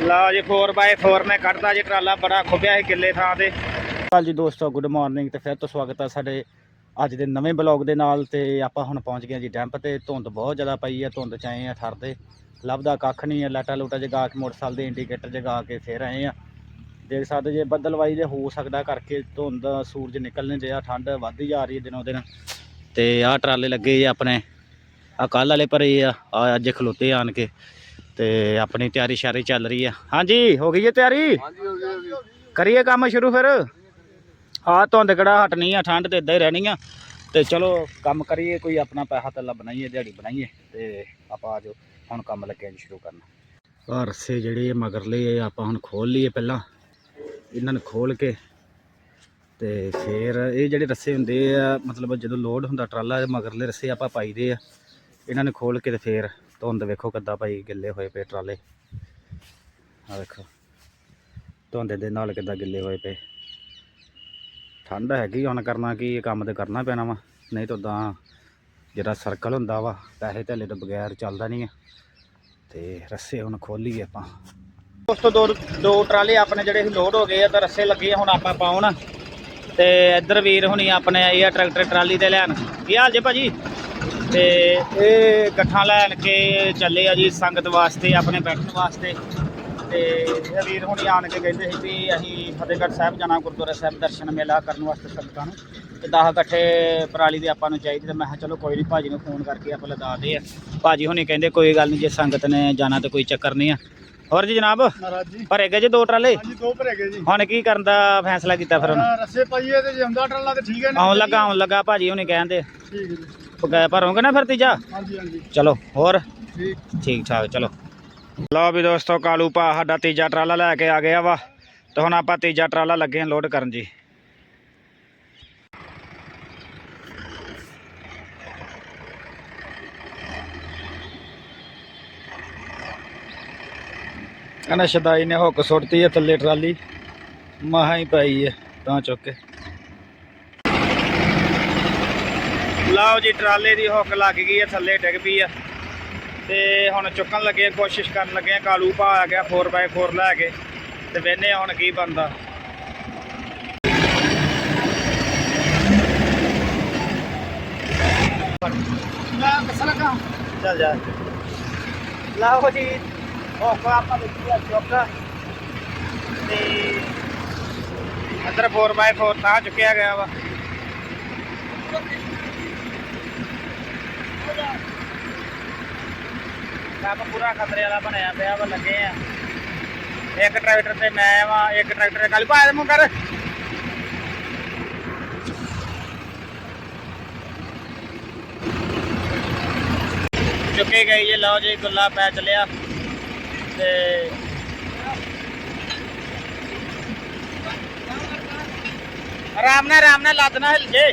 ਲਓ ਜੀ 4x4 ਨੇ ਕੱਢਦਾ ਜੀ, ਟਰਾਲਾ ਬੜਾ ਖੁੱਬਿਆ ਸੀ ਕਿੱਲੇ ਥਾਂ ਤੇ। ਹਾਲ ਜੀ ਦੋਸਤੋ ਗੁੱਡ ਮਾਰਨਿੰਗ ਤੇ ਫਿਰ ਤੋਂ ਸਵਾਗਤ ਹੈ ਸਾਡੇ ਅੱਜ ਦੇ ਨਵੇਂ ਬਲੌਗ ਦੇ ਨਾਲ ਤੇ ਆਪਾਂ ਹੁਣ ਪਹੁੰਚ ਗਏ ਜੀ ਡੈਂਪ ਤੇ। ਧੁੰਦ ਬਹੁਤ ਜ਼ਿਆਦਾ ਪਈ ਹੈ ਧੁੰਦ ਚ ਆਏ ਆ, ਠਰਦੇ। ਲੱਭਦਾ ਕੱਖ ਨਹੀਂ ਹੈ ਲਾਟਾ ਲੂਟਾ ਜਗਾ ਕੇ ਮੋਟਰਸਾਈਕਲ ਦੇ ਇੰਡੀਕੇਟਰ ਜਗਾ ਕੇ ਫਿਰ ਆਏ ਆ। ਦੇਖ ਸਕਦੇ ਜੇ ਬੱਦਲਵਾਈ ਦੇ ਹੋ ਸਕਦਾ ਕਰਕੇ ਧੁੰਦ, ਸੂਰਜ ਨਿਕਲਣ ਨਹੀਂ ਰਿਹਾ ਠੰਡ ਵੱਧਦੀ ਜਾ ਰਹੀ ਹੈ ਦਿਨੋਂ ਦਿਨ। ਤੇ ਆਹ ਟਰਾਲੇ ਲੱਗੇ ਜੀ ਆਪਣੇ। ਆ ਕੱਲ ਵਾਲੇ ਭਰੇ ਆ ਅੱਜ ਖਲੋਤੇ ਆਣ ਕੇ। ਤੇ ਆਪਣੀ ਤਿਆਰੀ ਸ਼ਾਰੀ ਚੱਲ ਰਹੀ ਆ। ਹਾਂਜੀ ਹੋ ਗਈ ਹੈ ਤਿਆਰੀ ਕਰੀਏ ਕੰਮ ਸ਼ੁਰੂ ਫਿਰ? ਆ ਧੁੰਦ ਕਿਹੜਾ ਹਟਣੀ ਆ ਠੰਡ ਤੇ ਇਦਾਂ ਹੀ ਰਹਿਣੀ ਆ। ਤੇ ਚਲੋ ਕੰਮ ਕਰੀਏ ਕੋਈ ਆਪਣਾ ਪੈਸਾ ਤੱਲਾ ਬਣਾਈਏ ਦਿਹਾੜੀ ਬਣਾਈਏ ਤੇ ਆਪਾਂ ਆਜੋ ਹੁਣ ਕੰਮ ਲੱਗੇ ਜੀ ਸ਼ੁਰੂ ਕਰਨ। ਆ ਰੱਸੇ ਜਿਹੜੇ ਮਗਰਲੇ ਇਹ ਆਪਾਂ ਹੁਣ ਖੋਲ ਲਈਏ ਪਹਿਲਾਂ। ਇਹਨਾਂ ਨੂੰ ਖੋਲ ਕੇ ਤੇ ਫਿਰ ਇਹ ਜਿਹੜੇ ਰੱਸੇ ਹੁੰਦੇ ਆ ਮਤਲਬ ਜਦੋਂ ਲੋਡ ਹੁੰਦਾ ਟਰਾਲਾ ਮਗਰਲੇ ਰੱਸੇ ਆਪਾਂ ਪਾਈਦੇ ਆ। ਇਹਨਾਂ ਨੂੰ ਖੋਲ ਕੇ ਤੇ ਫਿਰ ਧੁੰਦ ਵੇਖੋ ਕਿੱਦਾਂ ਭਾਈ ਗਿੱਲੇ ਹੋਏ ਪਏ ਟਰਾਲੇ। ਆ ਵੇਖੋ, ਧੁੰਦ ਦੇ ਨਾਲ ਕਿੱਦਾਂ ਗਿੱਲੇ ਹੋਏ ਪਏ। ਠੰਡ ਹੈਗੀ ਹੁਣ ਕਰਨਾ ਕੀ, ਇਹ ਕੰਮ ਤੇ ਕਰਨਾ ਪੈਣਾ ਵਾ, ਨਹੀਂ ਤਾਂ ਉਦਾਂ ਜਿਹੜਾ ਸਰਕਲ ਹੁੰਦਾ ਵਾ, ਪੈਸੇ ਧੇਲੇ ਤੋਂ ਬਗੈਰ ਚੱਲਦਾ ਨਹੀਂ ਆ। ਤੇ ਰੱਸੇ ਹੁਣ ਖੋਲੀਏ ਆਪਾਂ। ਉਸ ਤੋਂ ਦੋ ਦੋ ਟਰਾਲੇ ਆਪਣੇ ਜਿਹੜੇ ਸੀ ਲੋਡ ਹੋ ਗਏ ਆ, ਤਾਂ ਰੱਸੇ ਲੱਗੇ ਹੁਣ ਆਪਾਂ ਪਾਉਣ। ਤੇ ਇੱਧਰ ਵੀਰ ਹੁਣੀ ਆਪਣੇ ਇਹ ਆ, ਟਰੈਕਟਰ ਟਰਾਲੀ ਤੇ ਲੈਣ। ਕੀ ਹਾਲ ਜੇ ਭਾਜੀ? ਤੇ ਇਹ ਗੱਠਾਂ ਲੈਣ ਕੇ ਚੱਲੇ ਆ ਜੀ ਸੰਗਤ ਵਾਸਤੇ ਆਪਣੇ ਬੈਠਣ ਵਾਸਤੇ। ਤੇ ਇਹ ਵੀਰ ਹੁਣੀ ਆਣ ਕੇ ਕਹਿੰਦੇ ਸੀ ਵੀ ਅਸੀਂ ਫਤਿਹਗੜ੍ਹ ਸਾਹਿਬ ਜਾਣਾ ਗੁਰਦੁਆਰਾ ਸਾਹਿਬ ਦਰਸ਼ਨ ਮੇਲਾ ਕਰਨ ਵਾਸਤੇ ਸੰਗਤਾਂ ਨੂੰ। ਤੇ 10 ਇਕੱਠੇ ਪਰਾਲੀ ਦੇ ਆਪਾਂ ਨੂੰ ਚਾਹੀਦੀ ਤੇ ਮੈਂ ਕਿਹਾ ਚਲੋ ਕੋਈ ਨਹੀਂ ਭਾਜੀ ਨੂੰ ਫੋਨ ਕਰਕੇ ਆਪਾਂ ਲਗਾ ਦੇ ਆ ਭਾਜੀ ਹੁਣੀ ਕਹਿੰਦੇ ਕੋਈ ਗੱਲ ਨਹੀਂ ਜੇ ਸੰਗਤ ਨੇ ਜਾਣਾ ਤੇ ਕੋਈ ਚੱਕਰ ਨਹੀਂ ਆ। ਹੋਰ ਜੀ ਜਨਾਬ? ਮਹਾਰਾਜ ਜੀ। ਭਰੇ ਗਏ ਜੀ ਦੋ ਟਰਾਲੇ? ਹਾਂਜੀ ਦੋ ਭਰੇ ਗਏ ਜੀ। ਹੁਣ ਕੀ ਕਰਨ ਦਾ ਫੈਸਲਾ ਕੀਤਾ ਫਿਰ ਹੁਣ ਰੱਸੇ ਪਾਈਏ ਤੇ ਜੇ ਹੁੰਦਾ ਟਰਾਲਾ ਤੇ ਠੀਕ ਹੈ ਨਾ। ਆਉਣ ਲੱਗਾ ਆਉਣ ਲੱਗਾ ਭਾਜੀ ਹੁਣੀ ਕਹਿੰਦੇ ਠੀਕ ਹੈ ਜੀ। ਗਏ ਭਰੋਗੇ ਨਾ ਫਿਰ ਤੀਜਾ? ਹਾਂਜੀ ਹਾਂਜੀ। ਚਲੋ ਹੋਰ? ਠੀਕ। ਠੀਕ ਠਾਕ ਚਲੋ। ਲਓ ਵੀ ਦੋਸਤੋ ਕਾਲੂ ਭਾ ਸਾਡਾ ਤੀਜਾ ਟਰਾਲਾ ਲੈ ਕੇ ਆ ਗਿਆ ਵਾ। ਤੇ ਹੁਣ ਆਪਾਂ ਤੀਜਾ ਟਰਾਲਾ ਲੱਗੇ ਹਾਂ ਲੋਡ ਕਰਨ ਜੀ। ਕਹਿੰਦਾ ਸ਼ਦਾਈ ਨੇ ਹੁੱਕ ਸੁੱਟਤੀ ਹੈ ਥੱਲੇ ਟਰਾਲੀ। ਮਹਾ ਹੀ ਪਈ ਹੈ ਤਾਂ ਚੁੱਕ ਕੇ। ਲਓ ਜੀ ਟਰਾਲੇ ਦੀ ਹੁੱਕ ਲੱਗ ਗਈ ਆ ਥੱਲੇ ਡਿੱਗ ਪਈ ਆ। ਤੇ ਹੁਣ ਚੁੱਕਣ ਲੱਗੇ ਆ, ਕੋਸ਼ਿਸ਼ ਕਰਨ ਲੱਗੇ ਆ ਕਾਲੂ ਭਾ ਆ ਗਿਆ 4x4 ਲੈ ਕੇ। ਤੇ ਵੇਨੇ ਹੁਣ ਕੀ ਬੰਦਾ ਚੱਲ ਜਾ। ਲਓ ਜੀ ਹੁੱਕ ਆਪਾਂ ਦੇਖੀ ਆ ਚੁੱਕ। ਤੇ ਅੰਦਰ 4x4 ਤਾਂ ਚੁੱਕਿਆ ਗਿਆ ਵਾ। ਕੰਮ ਪੂਰਾ ਖਤਰੇ ਵਾਲਾ ਬਣਿਆ ਪਿਆ ਵਾ, ਲੱਗੇ ਆ। ਇੱਕ ਟਰੈਕਟਰ ਤੇ ਮੈਂ ਵਾ, ਇੱਕ ਟਰੈਕਟਰ ਕੱਲ ਪਾ ਮੂੰਹ ਕਰ ਚੁੱਕੇ ਗਏ ਜੀ ਲਓ ਜੀ, ਗੁੱਲਾ ਪੈ ਚਲਿਆ। ਤੇ ਆਰਾਮ ਨਾਲ ਆਰਾਮ ਨਾਲ ਲੱਦ ਨਾ ਹਿਲ ਜੇ।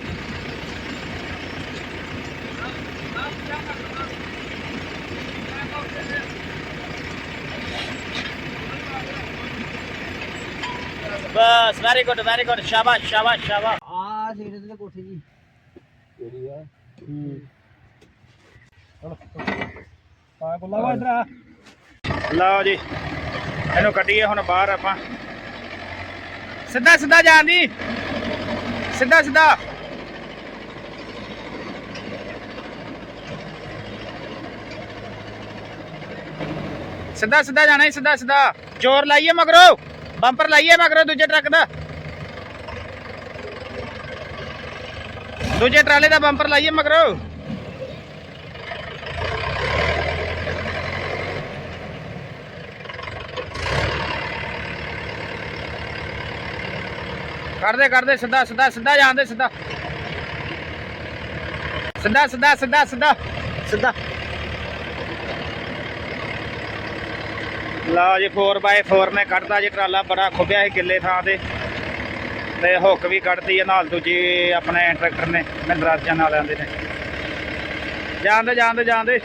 ਬਸ ਵੈਰੀ ਗੁੱਡ ਵੈਰੀ ਗੁੱਡ ਸ਼ਾਬਾਸ਼ ਸ਼ਾਬਾਸ਼ ਸ਼ਾਬਾਸ਼। ਆ ਸੀਟ ਤੇ ਕੋਠੀ ਜੀ। ਕਿਹੜੀ ਆ? ਹੂੰ। ਆ ਕੋਲਾ ਵਾ ਇਧਰ ਲਓ ਜੀ ਇਹਨੂੰ ਕੱਢੀਏ ਹੁਣ ਬਾਹਰ ਆਪਾਂ। ਸਿੱਧਾ ਸਿੱਧਾ ਜਾਣ ਦੀ। ਸਿੱਧਾ ਸਿੱਧਾ। ਸਿੱਧਾ ਸਿੱਧਾ ਜਾਣਾ ਹੀ ਸਿੱਧਾ ਸਿੱਧਾ। ਜ਼ੋਰ ਲਾਈਏ ਮਗਰੋਂ। ਬੰਪਰ ਲਾਈਏ ਮਗਰੋਂ ਦੂਜੇ ਟਰੱਕ ਦਾ। ਦੂਜੇ ਟਰਾਲੇ ਦਾ ਬੰਪਰ ਲਾਈਏ ਮਗਰੋਂ। ਕਰਦੇ ਕਰਦੇ, ਸਿੱਧਾ ਸਿੱਧਾ ਸਿੱਧਾ ਜਾਂਦੇ ਸਿੱਧਾ। ਸਿੱਧਾ ਸਿੱਧਾ ਸਿੱਧਾ ਸਿੱਧਾ। ਸਿੱਧਾ। ਲਓ ਜੀ 4x4 ਨੇ ਕੱਢਦਾ ਜੀ, ਟਰਾਲਾ ਬੜਾ ਖੁੱਬਿਆ ਸੀ ਕਿੱਲੇ ਥਾਂ ਤੇ। ਤੇ ਹੁੱਕ ਵੀ ਕੱਢਦੀ ਹੈ ਨਾਲ ਦੂਜੀ ਆਪਣੇ ਟਰੈਕਟਰ ਨੇ ਮਹਿੰਦਰਾਜਾਂ ਨਾਲ ਆਂਦੇ ਨੇ। ਜਾਂਦੇ ਜਾਂਦੇ ਜਾਂਦੇ।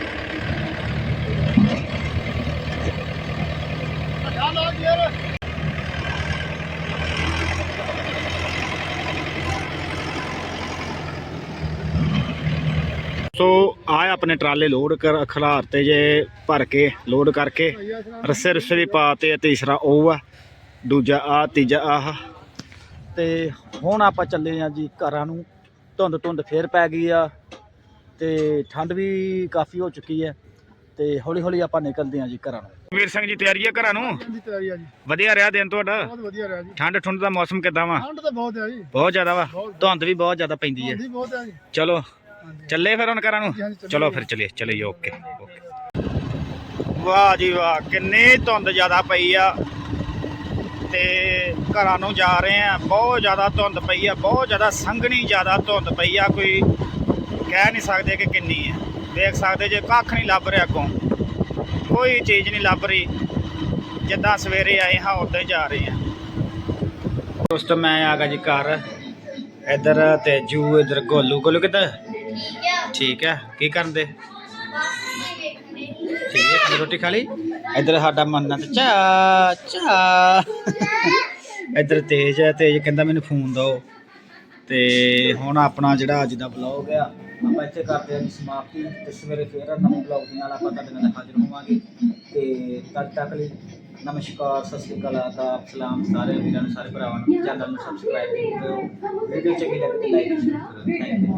ਦੋਸਤੋ ਆ ਆਪਣੇ ਟਰਾਲੇ ਲੋਡ ਕਰ ਖਲਾਰ ਤੇ ਜੇ ਭਰ ਕੇ ਲੋਡ ਕਰਕੇ ਰੱਸੇ ਰੁੱਸੇ ਵੀ ਪਾਤੇ ਆ ਤੀਸਰਾ ਉਹ ਆ ਦੂਜਾ ਆ ਤੀਜਾ ਆਹ। ਤੇ ਹੁਣ ਆਪਾਂ ਚੱਲੇ ਆ ਜੀ ਘਰਾਂ ਨੂੰ ਧੁੰਦ ਧੁੰਦ ਫੇਰ ਪੈ ਗਈ ਆ ਤੇ ਠੰਡ ਵੀ ਕਾਫੀ ਹੋ ਚੁੱਕੀ ਹੈ ਤੇ ਹੌਲੀ ਹੌਲੀ ਆਪਾਂ ਨਿਕਲਦੇ ਆ ਜੀ ਘਰਾਂ ਨੂੰ। ਵੀਰ ਸਿੰਘ ਜੀ ਤਿਆਰੀ ਹੈ ਘਰਾਂ ਨੂੰ? ਦੀ ਤਿਆਰੀ ਆ ਜੀ। ਵਧੀਆ ਰਿਹਾ ਦਿਨ ਤੁਹਾਡਾ? ਬਹੁਤ ਵਧੀਆ ਰਿਹਾ ਜੀ। ਠੰਡ ਠੁੰਡ ਦਾ ਮੌਸਮ ਕਿਦਾਂ ਵਾ? ਠੰਡ ਤਾਂ ਬਹੁਤ ਆ ਜੀ। ਬਹੁਤ ਜ਼ਿਆਦਾ ਵਾ? ਧੁੰਦ ਵੀ ਬਹੁਤ ਜ਼ਿਆਦਾ ਪੈਂਦੀ ਹੈ ਹੁੰਦੀ ਬਹੁਤ ਆ ਜੀ। ਚਲੋ ਚੱਲੇ ਫਿਰ ਹੁਣ ਘਰਾਂ ਨੂੰ। ਚਲੋ ਫਿਰ ਚਲੀਏ ਚਲੀਏ ਓਕੇ ਓਕੇ। ਵਾਹ ਜੀ ਵਾਹ ਕਿੰਨੀ ਧੁੰਦ ਜ਼ਿਆਦਾ ਪਈ ਆ। ਤੇ ਘਰਾਂ ਨੂੰ ਜਾ ਰਹੇ ਆ ਬਹੁਤ ਜ਼ਿਆਦਾ ਧੁੰਦ ਪਈ ਆ ਬਹੁਤ ਜ਼ਿਆਦਾ ਸੰਘਣੀ ਜ਼ਿਆਦਾ ਧੁੰਦ ਪਈ ਆ ਕੋਈ ਕਹਿ ਨਹੀਂ ਸਕਦੇ ਕਿ ਕਿੰਨੀ ਹੈ ਦੇਖ ਸਕਦੇ ਜੇ ਕੱਖ ਨਹੀਂ ਲੱਭ ਰਿਹਾ ਅੱਗੋਂ। ਕੋਈ ਚੀਜ਼ ਨਹੀਂ ਲੱਭ ਰਹੀ ਜਿੱਦਾਂ ਸਵੇਰੇ ਆਏ ਹਾਂ ਉਦਾਂ ਹੀ ਜਾ ਰਹੇ ਆ। ਦੋਸਤੋ ਮੈਂ ਆ ਗਿਆ ਜੀ ਘਰ ਇੱਧਰ ਤੇਜੂ ਇੱਧਰ ਗੋਲੂ ਗੋਲੂ ਕਿੱਧਰ? ਠੀਕ ਹੈ। ਕੀ ਕਰਨ ਦੇ ਠੀਕ ਹੈ ਰੋਟੀ ਖਾ ਲਈ? ਇੱਧਰ ਸਾਡਾ ਮੰਨਤ, ਚਾ ਚਾ। ਇੱਧਰ ਤੇਜ ਹੈ, ਤੇਜ ਕਹਿੰਦਾ ਮੈਨੂੰ ਫੋਨ ਦਿਓ ਤੇ ਹੁਣ ਆਪਣਾ ਜਿਹੜਾ ਅੱਜ ਦਾ ਬਲੌਗ ਆ, ਆਪਾਂ ਇੱਥੇ ਕਰਦੇ ਹਾਂ ਸਮਾਪਤੀ। ਤੇ ਸਵੇਰੇ ਫੇਰ ਨਵੇਂ ਬਲੌਗ ਦੇ ਨਾਲ ਆਪਾਂ ਤੁਹਾਡੇ ਨਾਲ ਹਾਜ਼ਰ ਹੋਵਾਂਗੇ। ਤੇ ਤਦ ਤੱਕ ਲਈ ਨਮਸਕਾਰ, ਸਤਿ ਸ਼੍ਰੀ ਅਕਾਲ, ਆਦਾਬ, ਸਲਾਮ ਸਾਰੇ ਵੀਰਾਂ ਨੂੰ, ਸਾਰੇ ਭਰਾਵਾਂ ਨੂੰ। ਚੈਨਲ ਨੂੰ ਸਬਸਕ੍ਰਾਈਬ ਕਰੋ ਵੀਡੀਓ ਚੰਗੀ ਲੱਗੇ ਤਾਂ ਲਾਈਕ ਸ਼ੇਅਰ ਕਰੋ ਥੈਂਕ ਯੂ